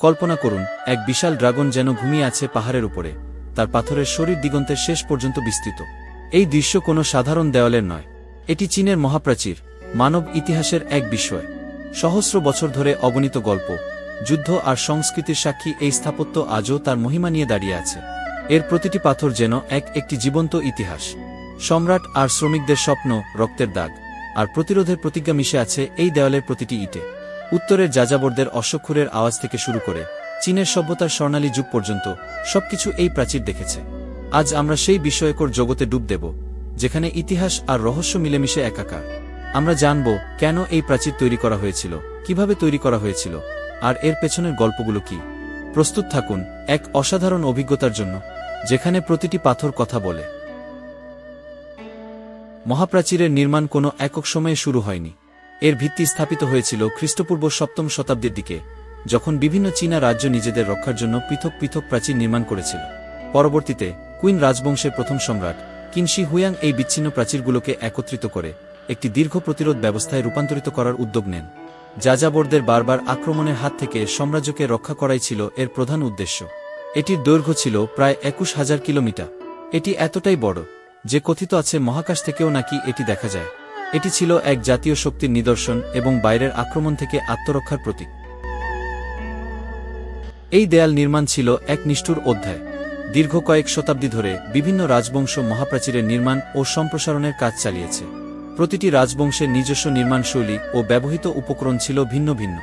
কল্পনা করুন, এক বিশাল ড্রাগন যেন ঘুমিয়ে আছে পাহাড়ের উপরে, তার পাথরের শরীর দিগন্তের শেষ পর্যন্ত বিস্তৃত। এই দৃশ্য কোনো সাধারণ দেওয়ালের নয়। এটি চীনের মহাপ্রাচীর, মানব ইতিহাসের এক বিষয়। সহস্র বছর ধরে অগণিত গল্প, যুদ্ধ আর সংস্কৃতির সাক্ষী এই স্থাপত্য আজও তার মহিমা নিয়ে দাঁড়িয়ে আছে। এর প্রতিটি পাথর যেন এক একটি জীবন্ত ইতিহাস। সম্রাট আর শ্রমিকদের স্বপ্ন, রক্তের দাগ, আর প্রতিরোধের প্রতিজ্ঞা মিশে আছে এই দেওয়ালের প্রতিটি ইটে। উত্তরের যাযাবরদের অশ্বক্ষুরের আওয়াজ থেকে শুরু করে চীনের সভ্যতার স্বর্ণালী যুগ পর্যন্ত সবকিছু এই প্রাচীর দেখেছে। আজ আমরা সেই বিষয়কর জগতে ডুব দেব, যেখানে ইতিহাস আর রহস্য মিলেমিশে একাকার। আমরা জানব কেন এই প্রাচীর তৈরি করা হয়েছিল, কীভাবে তৈরি করা হয়েছিল, আর এর পেছনের গল্পগুলো কি। প্রস্তুত থাকুন এক অসাধারণ অভিজ্ঞতার জন্য, যেখানে প্রতিটি পাথর কথা বলে। মহাপ্রাচীরের নির্মাণ কোনো একক সময়ে শুরু হয়নি। এর ভিত্তি স্থাপিত হয়েছিল খ্রিস্টপূর্ব সপ্তম শতাব্দীর দিকে, যখন বিভিন্ন চীনা রাজ্য নিজেদের রক্ষার জন্য পৃথক পৃথক প্রাচীর নির্মাণ করেছিল। পরবর্তীতে, কুইন রাজবংশের প্রথম সম্রাট, কিনশি হুয়াং এই বিচ্ছিন্ন প্রাচীরগুলোকে একত্রিত করে একটি দীর্ঘ প্রতিরোধ ব্যবস্থায় রূপান্তরিত করার উদ্যোগ নেন। যাযাবরদের বারবার আক্রমণের হাত থেকে সাম্রাজ্যকে রক্ষা করাই ছিল এর প্রধান উদ্দেশ্য। এটির দৈর্ঘ্য ছিল প্রায় একুশ হাজার কিলোমিটার। এটি এতটাই বড় যে কথিত আছে মহাকাশ থেকেও নাকি এটি দেখা যায়। এটি ছিল এক জাতীয় শক্তির নিদর্শন এবং বাইরের আক্রমণ থেকে আত্মরক্ষার প্রতীক। এই দেয়াল নির্মাণ ছিল এক নিষ্ঠুর অধ্যায়। দীর্ঘ কয়েক শতাব্দী ধরে বিভিন্ন রাজবংশ মহাপ্রাচীরের নির্মাণ ও সম্প্রসারণের কাজ চালিয়েছে। প্রতিটি রাজবংশের নিজস্ব নির্মাণশৈলী ও ব্যবহৃত উপকরণ ছিল ভিন্ন ভিন্ন।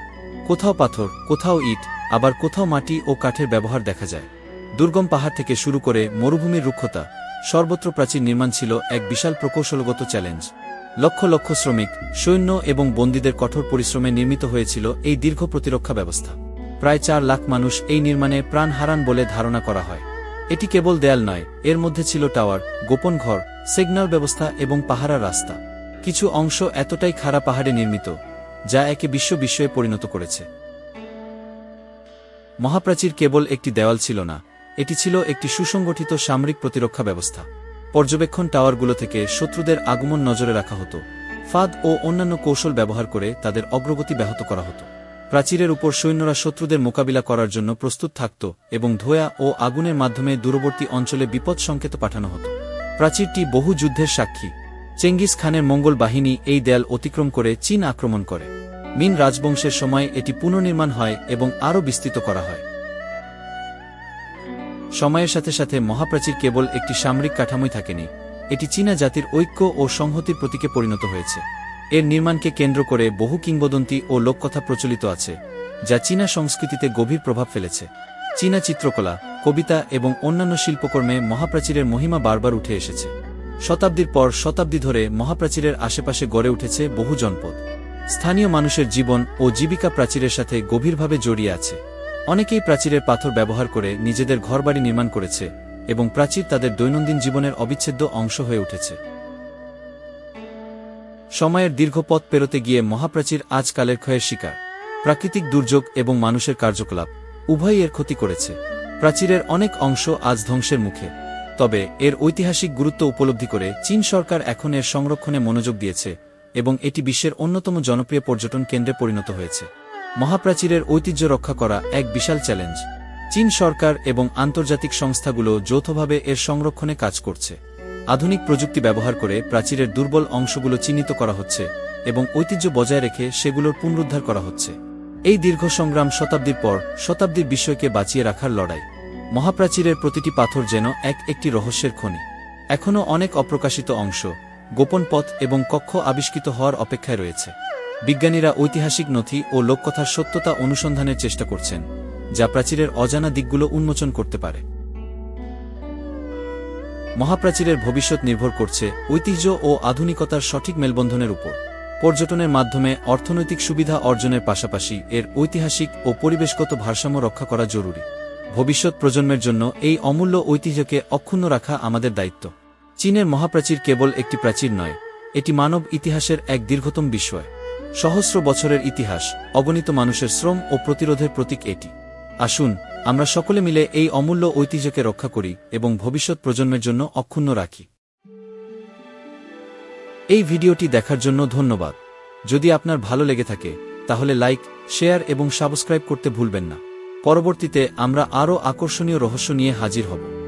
কোথাও পাথর, কোথাও ইট, আবার কোথাও মাটি ও কাঠের ব্যবহার দেখা যায়। দুর্গম পাহাড় থেকে শুরু করে মরুভূমির রুক্ষতা সর্বত্র প্রাচীর নির্মাণ ছিল এক বিশাল প্রকৌশলগত চ্যালেঞ্জ। লক্ষ লক্ষ শ্রমিক, সৈন্য এবং বন্দীদের কঠোর পরিশ্রমে নির্মিত হয়েছিল এই দীর্ঘ প্রতিরক্ষা ব্যবস্থা। প্রায় চার লাখ মানুষ এই নির্মাণে প্রাণ হারান বলে ধারণা করা হয়। এটি কেবল দেয়াল নয়, এর মধ্যে ছিল টাওয়ার, গোপন ঘর, সিগন্যাল ব্যবস্থা এবং পাহারা রাস্তা। কিছু অংশ এতটাই খাড়া পাহাড়ে নির্মিত, যা একে বিশ্ব বিস্ময়ে পরিণত করেছে। মহাপ্রাচীর কেবল একটি দেওয়াল ছিল না, এটি ছিল একটি সুসংগঠিত সামরিক প্রতিরক্ষা ব্যবস্থা। পর্যবেক্ষণ টাওয়ারগুলো থেকে শত্রুদের আগমন নজরে রাখা হতো। ফাঁদ ও অন্যান্য কৌশল ব্যবহার করে তাদের অগ্রগতি ব্যাহত করা হতো। প্রাচীরের উপর সৈন্যরা শত্রুদের মোকাবিলা করার জন্য প্রস্তুত থাকত এবং ধোয়া ও আগুনের মাধ্যমে দূরবর্তী অঞ্চলে বিপদ সংকেত পাঠানো হতো। প্রাচীরটি বহু যুদ্ধের সাক্ষী। চেঙ্গিস খানের মঙ্গল বাহিনী এই দেয়াল অতিক্রম করে চীন আক্রমণ করে। মিন রাজবংশের সময় এটি পুনর্নির্মাণ হয় এবং আরও বিস্তৃত করা হয়। সময়ের সাথে সাথে মহাপ্রাচীর কেবল একটি সামরিক কাঠামোই থাকেনি, এটি চীনা জাতির ঐক্য ও সংহতির প্রতীকে পরিণত হয়েছে। এর নির্মাণকে কেন্দ্র করে বহু কিংবদন্তি ও লোককথা প্রচলিত আছে, যা চীনা সংস্কৃতিতে গভীর প্রভাব ফেলেছে। চীনা চিত্রকলা, কবিতা এবং অন্যান্য শিল্পকর্মে মহাপ্রাচীরের মহিমা বারবার উঠে এসেছে। শতাব্দীর পর শতাব্দী ধরে মহাপ্রাচীরের আশেপাশে গড়ে উঠেছে বহু জনপদ। স্থানীয় মানুষের জীবন ও জীবিকা প্রাচীরের সাথে গভীরভাবে জড়িয়ে আছে। অনেকেই প্রাচীরের পাথর ব্যবহার করে নিজেদের ঘরবাড়ি নির্মাণ করেছে এবং প্রাচীর তাদের দৈনন্দিন জীবনের অবিচ্ছেদ্য অংশ হয়ে উঠেছে। সময়ের দীর্ঘ পথ পেরোতে গিয়ে মহাপ্রাচীর আজকালের ক্ষয়ের শিকার, প্রাকৃতিক দুর্যোগ এবং মানুষের কার্যকলাপ উভয়ই এর ক্ষতি করেছে। প্রাচীরের অনেক অংশ আজ ধ্বংসের মুখে, তবে এর ঐতিহাসিক গুরুত্ব উপলব্ধি করে চীন সরকার এখন এর সংরক্ষণে মনোযোগ দিয়েছে এবং এটি বিশ্বের অন্যতম জনপ্রিয় পর্যটন কেন্দ্রে পরিণত হয়েছে। মহাপ্রাচীরের ঐতিহ্য রক্ষা করা এক বিশাল চ্যালেঞ্জ। চীন সরকার এবং আন্তর্জাতিক সংস্থাগুলো যৌথভাবে এর সংরক্ষণে কাজ করছে। আধুনিক প্রযুক্তি ব্যবহার করে প্রাচীরের দুর্বল অংশগুলো চিহ্নিত করা হচ্ছে এবং ঐতিহ্য বজায় রেখে সেগুলোর পুনরুদ্ধার করা হচ্ছে। এই দীর্ঘ সংগ্রাম শতাব্দীর পর শতাব্দীর বিষয়কে বাঁচিয়ে রাখার লড়াই। মহাপ্রাচীরের প্রতিটি পাথর যেন এক একটি রহস্যের খনি। এখনও অনেক অপ্রকাশিত অংশ, গোপন পথ এবং কক্ষ আবিষ্কৃত হওয়ার অপেক্ষায় রয়েছে। বিজ্ঞানীরা ঐতিহাসিক নথি ও লোককথার সত্যতা অনুসন্ধানের চেষ্টা করছেন, যা প্রাচীরের অজানা দিকগুলো উন্মোচন করতে পারে। মহাপ্রাচীরের ভবিষ্যৎ নির্ভর করছে ঐতিহ্য ও আধুনিকতার সঠিক মেলবন্ধনের উপর। পর্যটনের মাধ্যমে অর্থনৈতিক সুবিধা অর্জনের পাশাপাশি এর ঐতিহাসিক ও পরিবেশগত ভারসাম্য রক্ষা করা জরুরি। ভবিষ্যৎ প্রজন্মের জন্য এই অমূল্য ঐতিহ্যকে অক্ষুণ্ণ রাখা আমাদের দায়িত্ব। চীনের মহাপ্রাচীর কেবল একটি প্রাচীর নয়, এটি মানব ইতিহাসের এক দীর্ঘতম বিষয় সহস্র বছরের ইতিহাস, অগণিত মানুষের শ্রম ও প্রতিরোধের প্রতীক এটি। আসুন, আমরা সকলে মিলে এই অমূল্য ঐতিহ্যকে রক্ষা করি এবং ভবিষ্যৎ প্রজন্মের জন্য অক্ষুণ্ণ রাখি। এই ভিডিওটি দেখার জন্য ধন্যবাদ। যদি আপনার ভালো লেগে থাকে, তাহলে লাইক, শেয়ার এবং সাবস্ক্রাইব করতে ভুলবেন না। পরবর্তীতে আমরা আরও আকর্ষণীয় রহস্য নিয়ে হাজির হব।